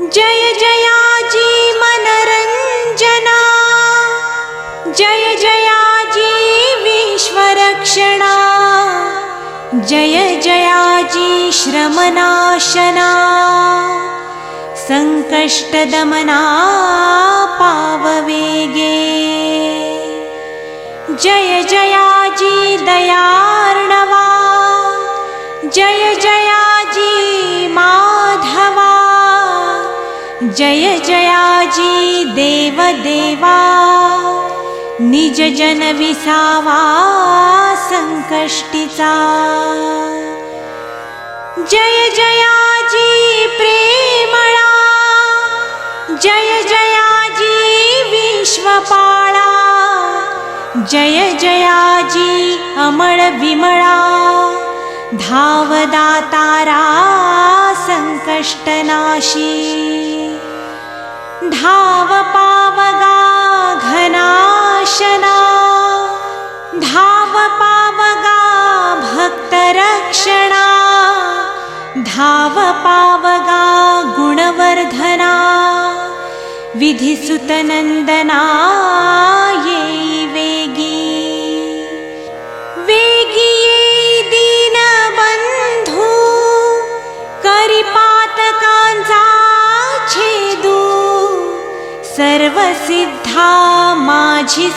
जय जयाजी मनरञ्जना जय जयाजी विश्वरक्षणा। जय जयाजी श्रमनाशना। सङ्कष्टदमना पाववेगे जय जयाजी दयार्णवा। जय जयाजी माधवा जय जयाजी देवदेवा। निज जन विसावा सङ्कष्टिचा जय जयाजी प्रेमळा। जय जयाजी विश्वपाळा। जय जयाजी अमळ विमळा। धावदातारा सङ्कष्टनाशी धाव पावगा घनाशना धाव पावगा भक्तरक्षणा धाव पावगा गुणवर्धना विधिसुतनन्दना ये वेगी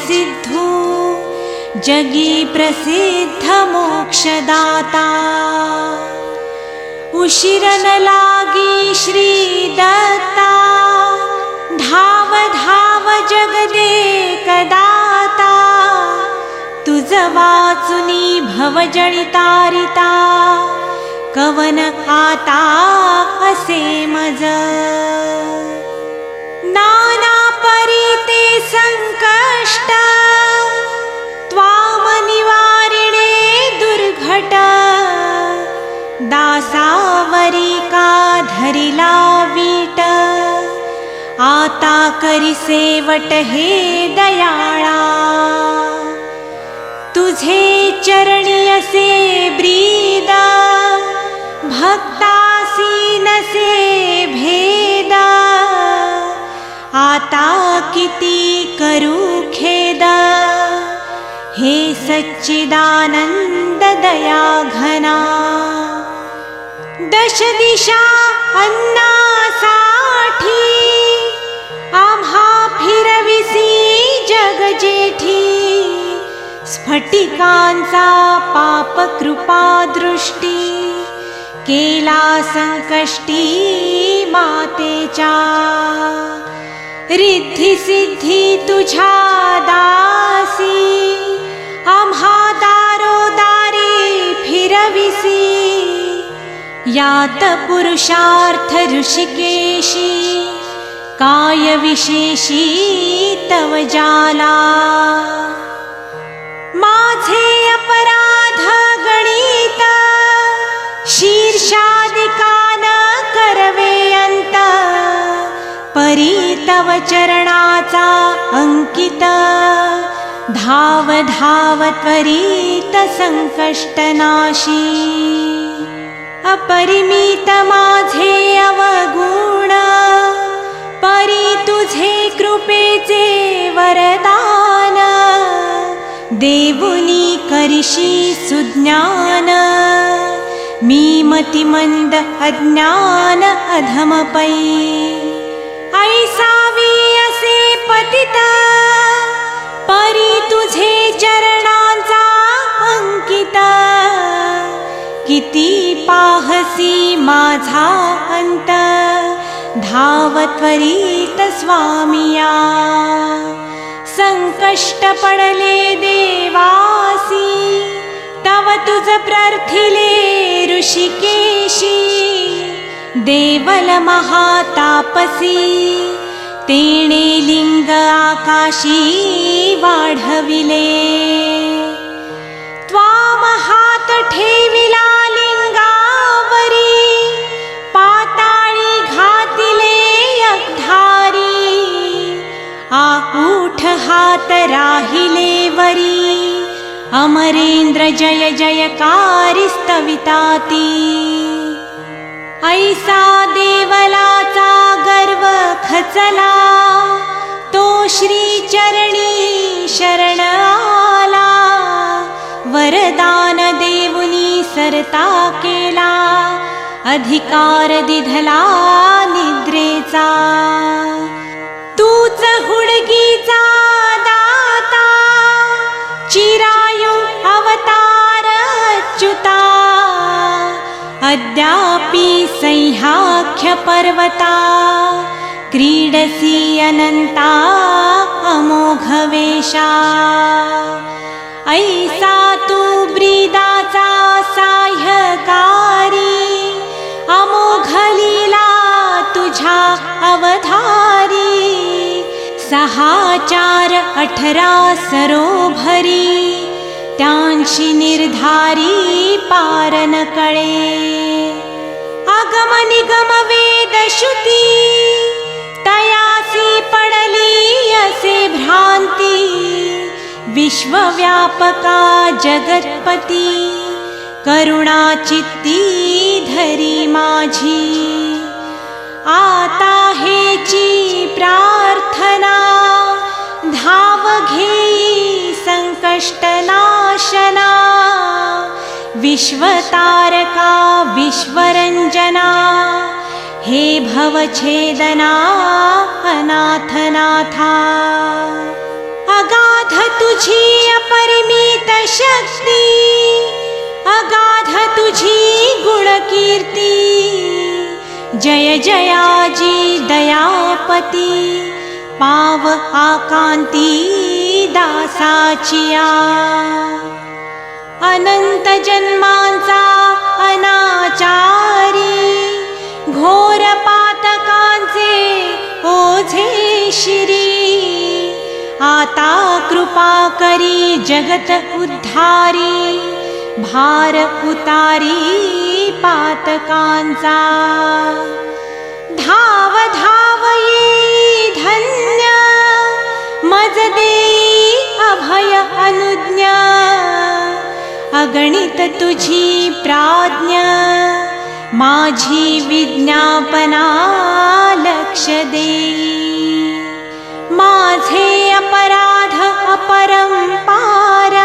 सिद्धू जगी प्रसिद्ध मोक्षदाता। उशिरन लागी श्री दत्ता धाव धाव तुझ वाचुनी आता असे मज। नाना परिते संकष्ट त्वामनिवारिणे दुर्घट। दासावरी का धरिला वीट आता करी सेवट हे दयाळा। तुझे चरणी असे ब्रीद हे सच्चिदानंद दया घना दश दिशा अन्नासाठी आम्हा फिरविसी जग जेठी स्फटिकांचा पाप कृपा दृष्टी केला संकष्टी मातेच्या रिद्धी सिद्धी तुझ्या दासी आम्हा दारोदारी फिरविसी यात पुरुषार्थ ऋषिकेशी काय विशेषी तव जाला। माझे अपराध गणित शीर्षादिकान करवे अंत परी तव चरणाचा अंकित। धाव धाव त्वरित संकष्टनाशी अपरिमित माझे अवगुण। परी तुझे कृपेचे वरदान। देवुनी करिशी सुज्ञान। मी मतिमंद अज्ञान अधमपै। ऐसावी असे पतित परी तुझे चरणांचा अंकित. किती पाहसी अंत. धाव त्वरित स्वामिया. संकष्ट पडले देवासी. तव तुझ प्रार्थिले ऋषिकेशी. देवल महातापसी तेणे लिंग आकाशी वाढविले. त्वामहात ठेविला लिंगावरी पाताळी घातिले अग्धारी. आकूठ हात राहिले वरी अमरेंद्र जय जयकारी स्तविताती ऐसा देवलाचा गर्व खचला तो श्रीचरणी शरण आला वरदान देवुनी सरता केला अधिकार दिधला निद्रेचा. तूच हुडगीचा दाता चिरायु अवतार च्युता अद्यापि सह्याख्य पर्वता क्रीडसि अनन्ता अमोघवेशा ऐसा तू ब्रीदाचा साह्यकारी अमोघलीला तुझा अवधारी। सहाचार अठरा सरोभरी। त्यांशी निर्धारी पारन कळे। अगम निगम वेद श्रुती तयासी पडली असे भ्रांती। विश्वव्यापका जगत्पती करुणा चित्ती धरी माझी। आता हेची प्रार्थना धाव घेई संकष्टनाशना विश्वतारका विश्वरञ्जना हे भवछेदना, अनाथनाथा। अगाध तुझी अपरिमित शक्ति, अगाध तुझी गुणकीर्ती। जय जयाजी दयापति, पाव आकांती। दासाचिया। अनंत जन्मांचा अनाचारी। घोर पातकांचे ओझे शिरी। आता कृपा करी जगत उद्धारी। भार उतारी पातकांचा। धाव धन्य। मज भय अनुज्ञा अगणित तुझी प्राज्ञा माझी विज्ञापना लक्ष दे. माझे अपराध अपरंपार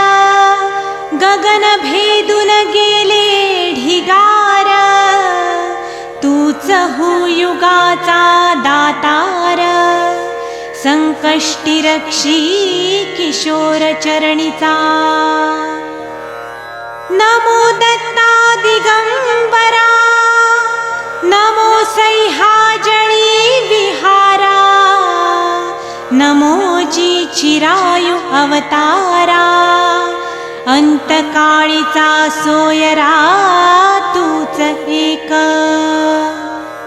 गगन भेदून गेले ढिगार. तूच हो युगाचा दाता संकष्टी रक्षी किशोर चरणीचा नमो दत्ता दिगंबरा नमो सह्याजळी विहारा। नमो जी चिरायु अवतारा। अंतकाळीचा सोयरा तूच एक।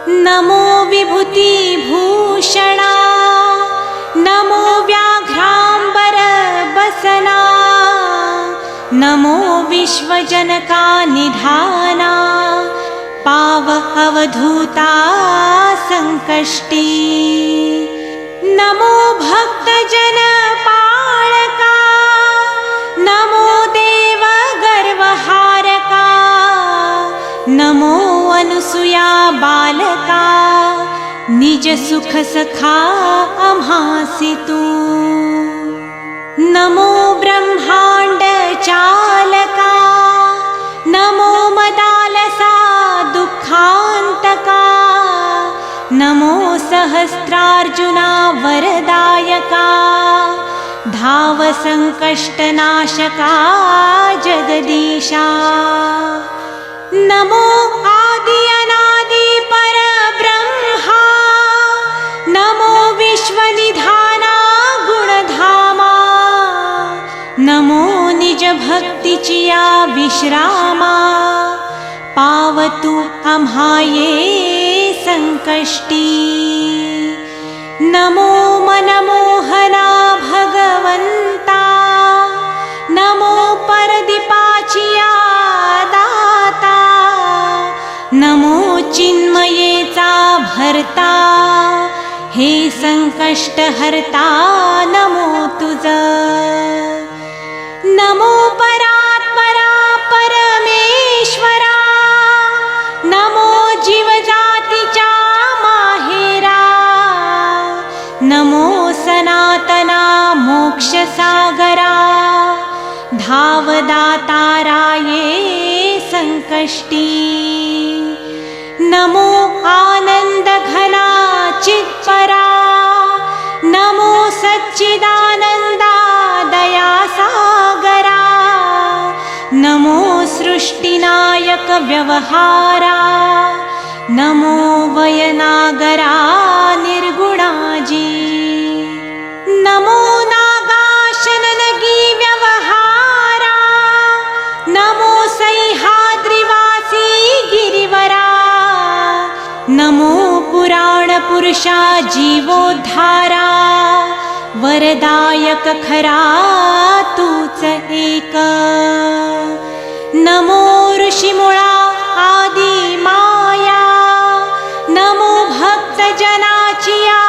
नमो विभूती नमो विश्वजनका निधाना पाव अवधूता संकष्टी। नमो भक्तजन पाळका नमो देव गर्वहारका नमो अनुसुया बालका निज सुख सखा आम्हासी तू नमो ब्रह्माण्ड चालका नमो मदालसा दुःखान्तका नमो सहस्रार्जुना वरदायका धाव सङ्कष्टनाशका जगदीशा। नमो आदि अनादि परब्रह्मा नमो विश्वनिधाना नमो निज या विश्रामा. पावतु अम्हाये संकष्टी. नमो मनमोहना भगवन्ता नमो परदीपाचिया दाता. नमो चिन्मयेचा भरता. हे संकष्टहर्ता नमो तुझ. नमो परात्परा परमेश्वरा। नमो जीवजाति जीवजातिचा माहेरा। नमो सनातना मोक्षसागरा। धावदाताराये सङ्कष्टी नमो आनन्दघना चित्परा। नमो सच्चिदानन्दा सृष्टिनायक व्यवहारा नमो वयनागरा निर्गुणाजी। नमो नागाशननगी व्यवहारा नमो सह्याद्रिवासी गिरिवरा। नमो पुराणपुरुषा जीवोद्धारा। वरदायक खरा तूच एक नमो ऋषिमुळा आदि माया नमो भक्तजनाचिया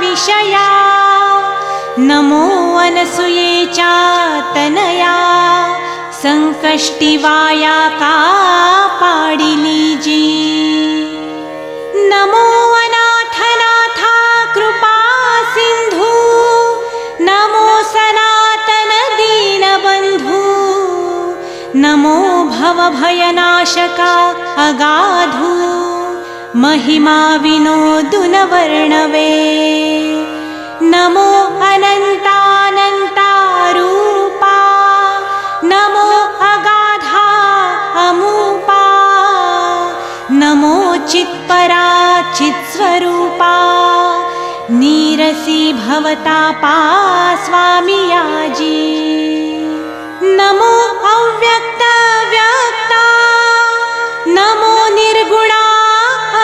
विषया नमो अनसुयेचा तनया सङ्कष्टिवाया का पाडिलीजी नमो भवभयनाशका अगाधु महिमा विनोदुनवर्णवे। नमो अनन्तानन्तारूपा नमो अगाधा अमूपा नमो चित्परा चित्स्वरूपा नीरसी भवतापा स्वामियाजी नमो अव्यक्तव्यक्ता नमो निर्गुणा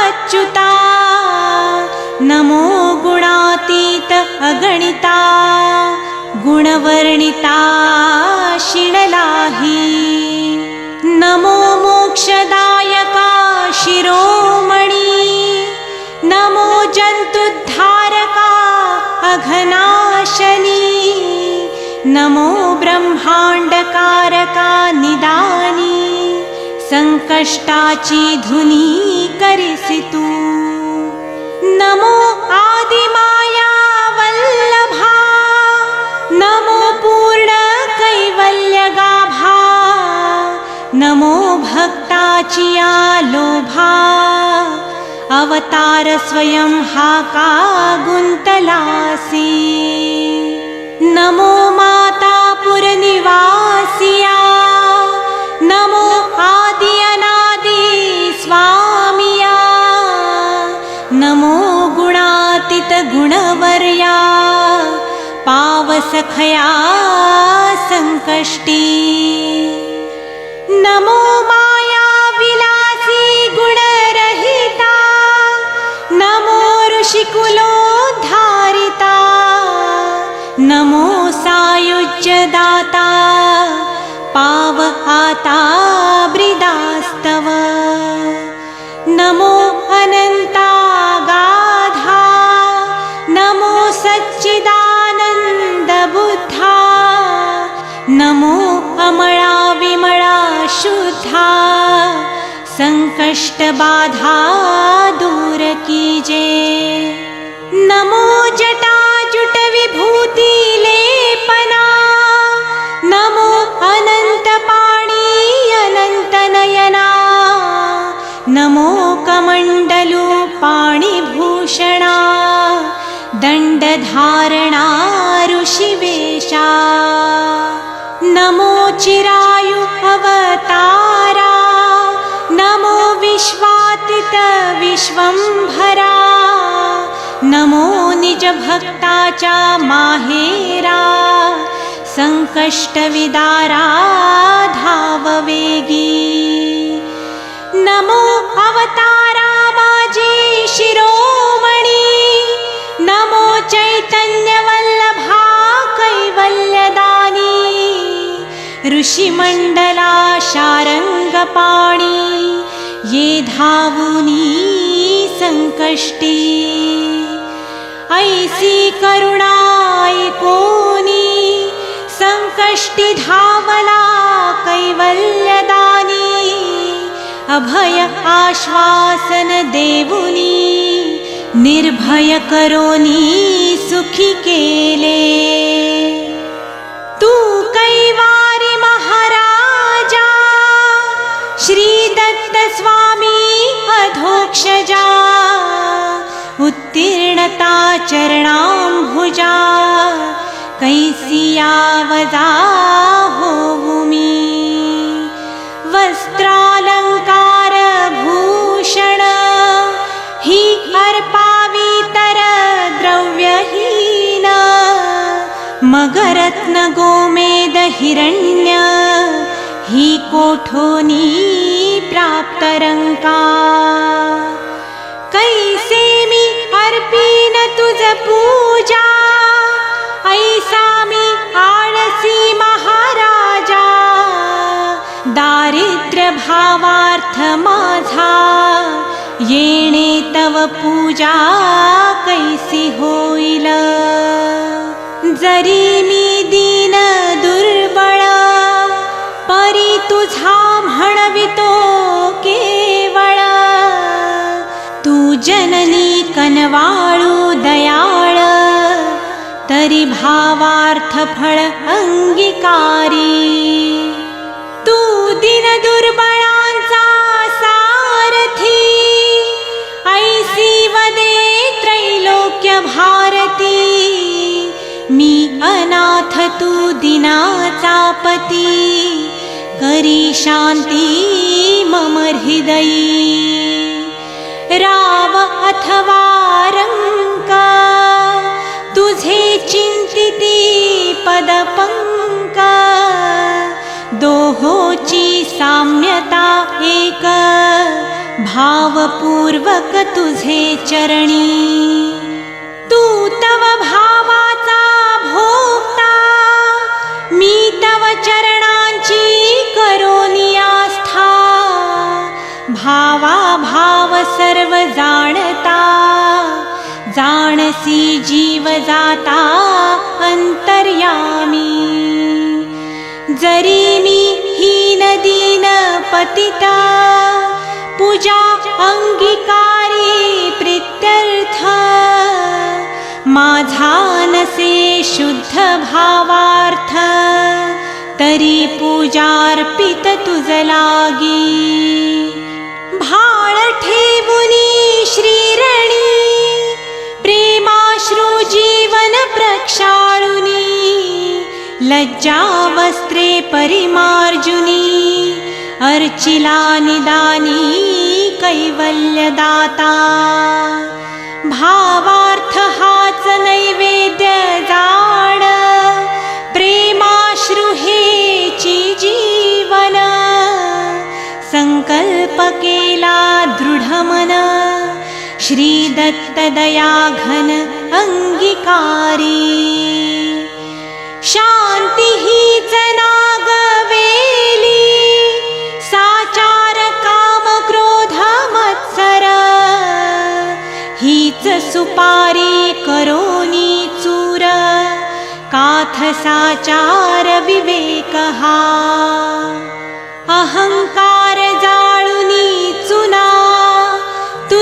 अच्युता नमो गुणातीत अगणिता गुणवर्णिता शिणलाही नमो मोक्षदायका शिरोमणि नमो जन्तुद्धारका अघनाशनी नमो ब्रह्माण्डकारका निदानी सङ्कष्टाची धुनी करिसितु। नमो आदिमाया वल्लभा नमो पूर्ण कैवल्यगाभा नमो भक्ताचिया लोभा अवतार स्वयं हाका गुन्तलासी नमो माता पुरनिवासिया। नमो आदि अनादि स्वामिया। नमो गुणातीत गुणवर्या। पावसखया सङ्कष्टी सायुज्यदाता पाव आता ब्रिदास्तव नमो अनन्तागाधा नमो सच्चिदानन्दबुद्धा नमो अमळा विमळा शुद्धा। सङ्कष्टबाधा दूर कीजे। नमो जटाजुट विश्वम्भरा नमो निजभक्ताचा माहेरा। सङ्कष्टविदारा धाववेगी नमो अवतारा माजी शिरोमणि। नमो चैतन्यवल्लभा कैवल्यदानी। ऋषिमण्डला शारङ्गपाणि। ये धावुनी सङ्कष्टी ऐसी करुणाय कोनी सङ्कष्टि धावला कैवल्यदानी अभय आश्वासन देवुनी निर्भय करोनी सुखी केले उत्तीर्णता चरणाम्भुजा कैसियावदा होमि वस्त्रालङ्कारभूषण हि अर्पावितर द्रव्यहीन। मगरत्नगोमेदहिरण्य हि कोठोनी प्राप्तरङ्का पूजा। ऐसा पूजा आळसी महाराजा। दारिद्र्यभावार्थ माझा। येणे तव पूजा कैसी होईल। जरी मी तरी अङ्गीकारी फळ अंगीकारी. तू दिन दुर्बळांचा सारथी. ऐसी वदे त्रैलोक्य भारती. मी अनाथ तू दिनाचा पती. करी शांती मम हृदयी. राव अथवा रंक. तुझे चिंतिती पदपंका दोहोची साम्यता एक भावपूर्वक तुझे चरणी. तू तव भावाचा भोक्ता मी तव चरणांची करोनी आस्था भावा भाव सर्व जाणता. जाणसी जीव जाता अंतर्यामी जरी मी हीन पतिता पूजा अंगीकारी प्रित्यर्थ। माझा नसे शुद्ध भावार्थ तरी पूजार्पित तुझ लागी। भाळ ठेवुनी श्रीरणी प्रेमाश्रू जीवन प्रक्षाळुनी लज्जा वस्त्रे परिमार्जुनी अर्चिला निदानी कैवल्यदाता भावार्थ हाच नैवेद्य जाण प्रेमाश्रू हेची जीवन संकल्प केला दृढमन श्री दत्त दया घन अंगीकारी शांती हीच नागवेली साचार काम क्रोध मत्सर। हीच सुपारी करोनी चूर काथ साचार विवेक। हा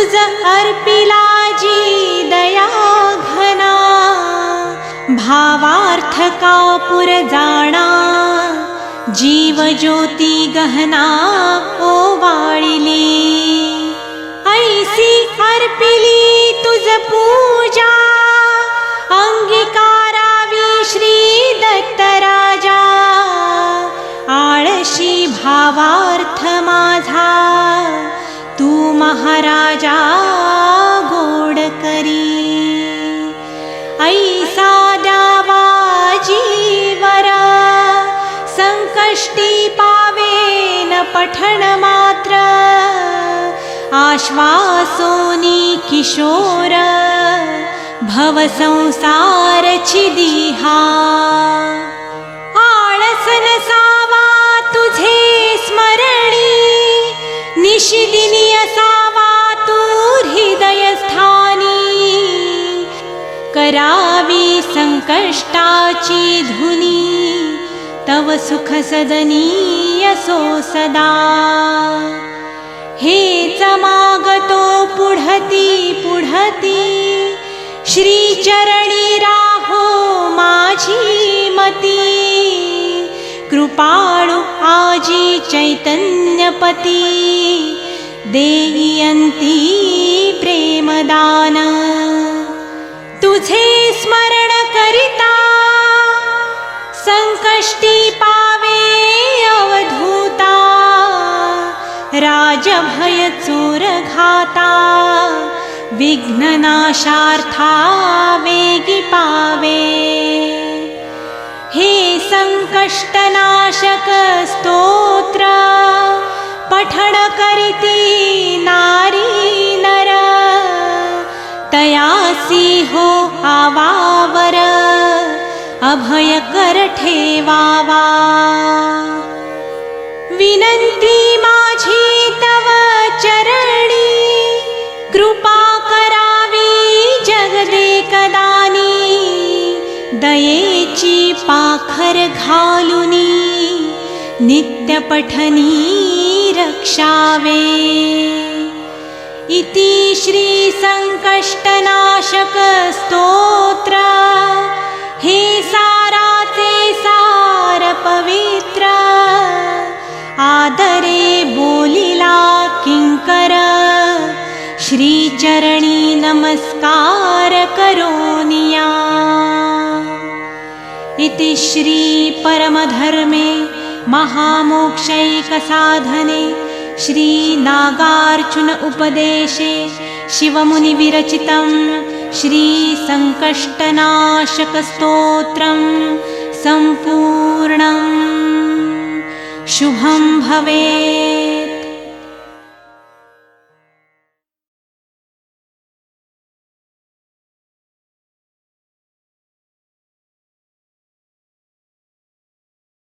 तुझ अर्पिलाजी दया घना भावार्थ कापुर जाणा जीव ज्योती गहना ओवाळिली ऐसी अर्पिली तुझ पूजा अंगीकारावी श्री दत्त राजा आळशी भावार्थ माझा तू महाराजा गोड करी ऐसा द्यावा जीवर संकष्टी पावेन पठण मात्र. आश्वासोनी किशोर भव संसार छिदिहा. आळस नसावा तुझे स्मरणी निशिदिनी असावा तू हृदयस्थानी करावी संकष्टाची धुनी तव सुख सदनी असो सदा। हेच मागतो पुढती पुढती श्रीचरणी राहो माझी मती कृपाळु आजी चैतन्यपती देयन्ती प्रेमदान। तुझे स्मरण करिता संकष्टी पावे अवधूता। राजभय चोर घाता विघ्ननाशार्था वेगी पावे। हे संकष्टनाशक स्तोत्र पठण करिती नारी नर। तयासी हो आवावर। अभय कर ठेवावा। विनंती माझी तव चरणी। कृपा करावी जगदेकदानी दयेची पाखर घालुनी। नित्यपठनी रक्षावे इति श्रीसङ्कष्टनाशक स्तोत्र हे साराचे सार पवित्र। आदरे बोलिला किङ्कर। श्रीचरणी नमस्कार करोनिया। इति श्रीपरमधर्मे महामोक्षैकसाधने श्रीनागार्जुन उपदेशे शिवमुनिविरचितं श्रीसङ्कष्टनाशकस्तोत्रं सम्पूर्णं शुभं भवेत्